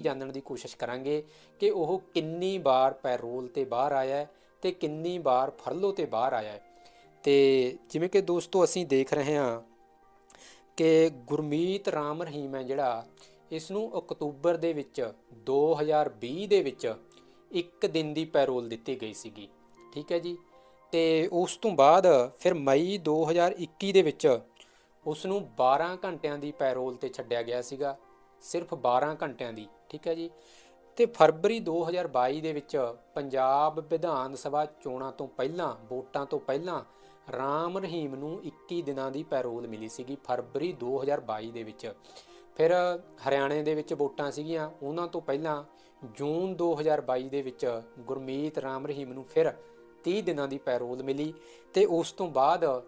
ਜਾਣਨ ਦੀ ਕੋਸ਼ਿਸ਼ ਕਰਾਂਗੇ ਕਿ ਉਹ ਕਿੰਨੀ ਵਾਰ ਪੈਰੋਲ ਤੇ ਬਾਹਰ ਆਇਆ ਹੈ ਤੇ ਕਿੰਨੀ ਵਾਰ ਫਰਲੋ ਤੇ ਬਾਹਰ ਆਇਆ ਹੈ। ਤੇ ਜਿਵੇਂ ਕਿ ਦੋਸਤੋ, ਅਸੀਂ ਦੇਖ ਰਹੇ ਹਾਂ ਕਿ ਗੁਰਮੀਤ ਰਾਮ ਰਹੀਮ ਹੈ ਜਿਹੜਾ ਇਸ ਨੂੰ ਅਕਤੂਬਰ ਦੇ ਵਿੱਚ 2020 ਦੇ ਵਿੱਚ ਇੱਕ ਦਿਨ ਦੀ ਪੈਰੋਲ ਦਿੱਤੀ ਗਈ ਸੀਗੀ। ਠੀਕ ਹੈ ਜੀ? ਤੇ ਉਸ ਤੋਂ ਬਾਅਦ ਫਿਰ ਮਈ 2021 ਦੇ ਵਿੱਚ ਉਸ ਨੂੰ 12 ਘੰਟਿਆਂ ਦੀ ਪੈਰੋਲ ਤੇ ਛੱਡਿਆ ਗਿਆ ਸੀਗਾ। ਸਿਰਫ 12 ਘੰਟਿਆਂ ਦੀ, ਠੀਕ ਹੈ ਜੀ? ਤੇ ਫਰਵਰੀ 2022 ਦੇ ਵਿੱਚ ਪੰਜਾਬ ਵਿਧਾਨ ਸਭਾ ਚੋਣਾਂ ਤੋਂ ਪਹਿਲਾਂ, ਵੋਟਾਂ ਤੋਂ ਪਹਿਲਾਂ ਰਾਮ ਰਹੀਮ ਨੂੰ 21 ਦਿਨਾਂ ਦੀ ਪੈਰੋਲ ਮਿਲੀ ਸੀਗੀ ਫਰਵਰੀ 2022 ਦੇ ਵਿੱਚ। ਫਿਰ ਹਰਿਆਣੇ ਦੇ ਵਿੱਚ ਵੋਟਾਂ ਸੀਗੀਆਂ, ਉਹਨਾਂ ਤੋਂ ਪਹਿਲਾਂ ਜੂਨ 2022 ਦੇ ਵਿੱਚ ਗੁਰਮੀਤ ਰਾਮ ਰਹੀਮ ਨੂੰ ਫਿਰ 30 ਦਿਨਾਂ ਦੀ ਪੈਰੋਲ ਮਿਲੀ ਤੇ ਉਸ ਤੋਂ ਬਾਅਦ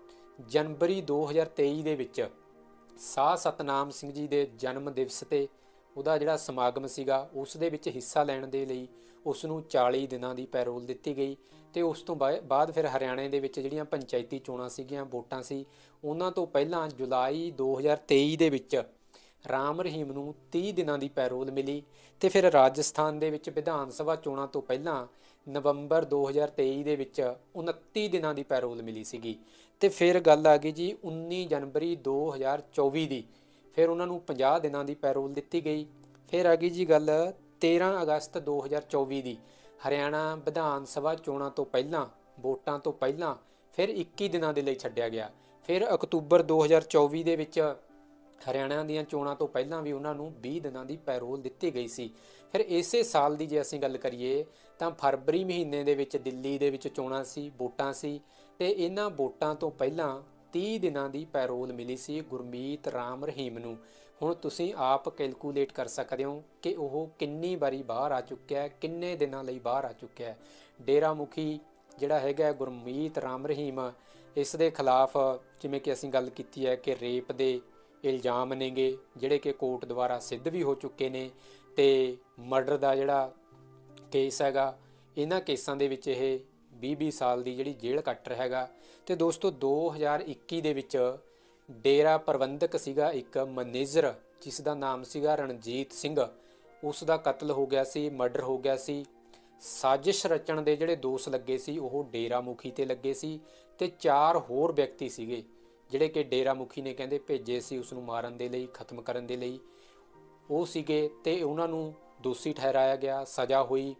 ਜਨਵਰੀ 2023 ਦੇ ਵਿੱਚ ਸਾਹ ਸਤਨਾਮ ਸਿੰਘ ਜੀ ਦੇ ਜਨਮ ਦਿਵਸ ਤੇ ਉਹਦਾ ਜਿਹੜਾ ਸਮਾਗਮ ਸੀਗਾ, ਉਸ ਦੇ ਵਿੱਚ ਹਿੱਸਾ ਲੈਣ ਦੇ ਲਈ ਉਸ ਨੂੰ 40 ਦਿਨਾਂ ਦੀ ਪੈਰੋਲ ਦਿੱਤੀ ਗਈ ਤੇ ਉਸ ਤੋਂ ਬਾਅ- ਬਾਅਦ ਫਿਰ ਹਰਿਆਣੇ ਦੇ ਵਿੱਚ ਜਿਹੜੀਆਂ ਪੰਚਾਇਤੀ ਚੋਣਾਂ ਸੀਗੀਆਂ, ਵੋਟਾਂ ਸੀ, ਉਹਨਾਂ ਤੋਂ ਪਹਿਲਾਂ ਜੁਲਾਈ 2023 ਦੇ ਵਿੱਚ ਰਾਮ ਰਹੀਮ ਨੂੰ 30 ਦਿਨਾਂ ਦੀ ਪੈਰੋਲ ਮਿਲੀ ਤੇ ਫਿਰ ਰਾਜਸਥਾਨ ਦੇ ਵਿੱਚ ਵਿਧਾਨ ਸਭਾ ਚੋਣਾਂ ਤੋਂ ਪਹਿਲਾਂ ਨਵੰਬਰ 2023 ਦੇ ਵਿੱਚ 29 ਦਿਨਾਂ ਦੀ ਪੈਰੋਲ ਮਿਲੀ ਸੀਗੀ। ਤੇ ਫਿਰ ਗੱਲ ਆ ਗਈ ਜੀ 19 ਜਨਵਰੀ 2024 ਦੀ। ਫਿਰ ਉਹਨਾਂ ਨੂੰ 50 ਦਿਨਾਂ ਦੀ ਪੈਰੋਲ ਦਿੱਤੀ ਗਈ। ਫਿਰ ਆ ਗਈ ਜੀ ਗੱਲ 13 ਅਗਸਤ 2024 ਦੀ। ਹਰਿਆਣਾ ਵਿਧਾਨ ਸਭਾ ਚੋਣਾਂ ਤੋਂ ਪਹਿਲਾਂ, ਵੋਟਾਂ ਤੋਂ ਪਹਿਲਾਂ ਫਿਰ 21 ਦਿਨਾਂ ਦੇ ਲਈ ਛੱਡਿਆ ਗਿਆ। ਫਿਰ ਅਕਤੂਬਰ 2024 ਦੇ ਵਿੱਚ ਹਰਿਆਣਾ ਦੀਆਂ ਚੋਣਾਂ ਤੋਂ ਪਹਿਲਾਂ ਵੀ ਉਹਨਾਂ ਨੂੰ 20 ਦਿਨਾਂ ਦੀ ਪੈਰੋਲ ਦਿੱਤੀ ਗਈ ਸੀ। ਫਿਰ ਇਸੇ ਸਾਲ ਦੀ ਜੇ ਅਸੀਂ ਗੱਲ ਕਰੀਏ, ਤਾਂ ਫਰਵਰੀ ਮਹੀਨੇ ਦੇ ਵਿੱਚ ਦਿੱਲੀ ਦੇ ਵਿੱਚ ਚੋਣਾਂ ਸੀ, ਵੋਟਾਂ ਸੀ ਤੇ ਇਹਨਾਂ ਵੋਟਾਂ ਤੋਂ ਪਹਿਲਾਂ 30 ਦਿਨਾਂ ਦੀ ਪੈਰੋਲ ਮਿਲੀ ਸੀ ਗੁਰਮੀਤ ਰਾਮ ਰਹੀਮ ਨੂੰ। ਹੁਣ ਤੁਸੀਂ ਆਪ ਕੈਲਕੂਲੇਟ ਕਰ ਸਕਦੇ ਹੋ ਕਿ ਉਹ ਕਿੰਨੀ ਵਾਰੀ ਬਾਹਰ ਆ ਚੁੱਕਿਆ ਹੈ, ਕਿੰਨੇ ਦਿਨਾਂ ਲਈ ਬਾਹਰ ਆ ਚੁੱਕਿਆ ਹੈ। ਡੇਰਾ ਮੁਖੀ ਜਿਹੜਾ ਹੈਗਾ ਗੁਰਮੀਤ ਰਾਮ ਰਹੀਮ, ਇਸ ਦੇ ਖਿਲਾਫ ਜਿਵੇਂ ਕਿ ਅਸੀਂ ਗੱਲ ਕੀਤੀ ਹੈ ਕਿ ਰੇਪ ਦੇ ਇਲਜ਼ਾਮ ਨੇਗੇ, ਜਿਹੜੇ ਕਿ ਕੋਰਟ ਦੁਆਰਾ ਸਿੱਧ ਵੀ ਹੋ ਚੁੱਕੇ ਨੇ ਤੇ ਮਰਡਰ ਦਾ ਜਿਹੜਾ ਕੇਸ ਹੈਗਾ, ਇਹਨਾਂ ਕੇਸਾਂ ਦੇ ਵਿੱਚ ਇਹ 20-20 ਸਾਲ ਦੀ ਜਿਹੜੀ ਜੇਲ੍ਹ ਕੱਟ ਰਿਹਾ ਹੈਗਾ। ਤੇ ਦੋਸਤੋ 2021 ਦੇ ਵਿੱਚ ਡੇਰਾ ਪ੍ਰਬੰਧਕ ਸੀਗਾ ਇੱਕ ਮੈਨੇਜਰ, ਜਿਸ ਦਾ ਨਾਮ ਸੀਗਾ ਰਣਜੀਤ ਸਿੰਘ। ਉਸ ਦਾ ਕਤਲ ਹੋ ਗਿਆ ਸੀ, ਮਰਡਰ ਹੋ ਗਿਆ ਸੀ। ਸਾਜ਼ਿਸ਼ ਰਚਣ ਦੇ ਜਿਹੜੇ ਦੋਸ਼ ਲੱਗੇ ਸੀ, ਉਹ ਡੇਰਾ ਮੁਖੀ ਤੇ ਲੱਗੇ ਸੀ ਤੇ ਚਾਰ ਹੋਰ ਵਿਅਕਤੀ ਸੀਗੇ। ਜਿਹੜੇ ਕਿ ਡੇਰਾ ਮੁਖੀ ਨੇ ਕਹਿੰਦੇ ਭੇਜੇ ਸੀ ਉਸ ਨੂੰ ਮਾਰਨ ਦੇ ਲਈ, ਖਤਮ ਕਰਨ ਦੇ ਲਈ। ਉਹ ਸੀਗੇ ਤੇ ਉਹਨਾਂ ਨੂੰ ਦੋਸ਼ੀ ਠਹਿਰਾਇਆ ਗਿਆ, ਸਜ਼ਾ ਹੋਈ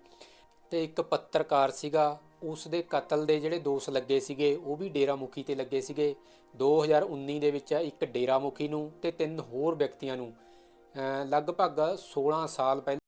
ਤੇ ਇੱਕ ਪੱਤਰਕਾਰ ਸੀਗਾ ਉਸ ਦੇ ਕਤਲ ਦੇ ਜਿਹੜੇ ਦੋਸ਼ ਲੱਗੇ ਸੀਗੇ, ਉਹ ਵੀ ਡੇਰਾ ਮੁਖੀ ਤੇ ਲੱਗੇ ਸੀਗੇ। 2019 ਦੇ ਵਿੱਚ ਇੱਕ ਡੇਰਾ ਮੁਖੀ ਨੂੰ ਤੇ ਤਿੰਨ ਹੋਰ ਵਿਅਕਤੀਆਂ ਨੂੰ। ਲਗਭਗ 16 ਸਾਲ ਪਹਿਲਾਂ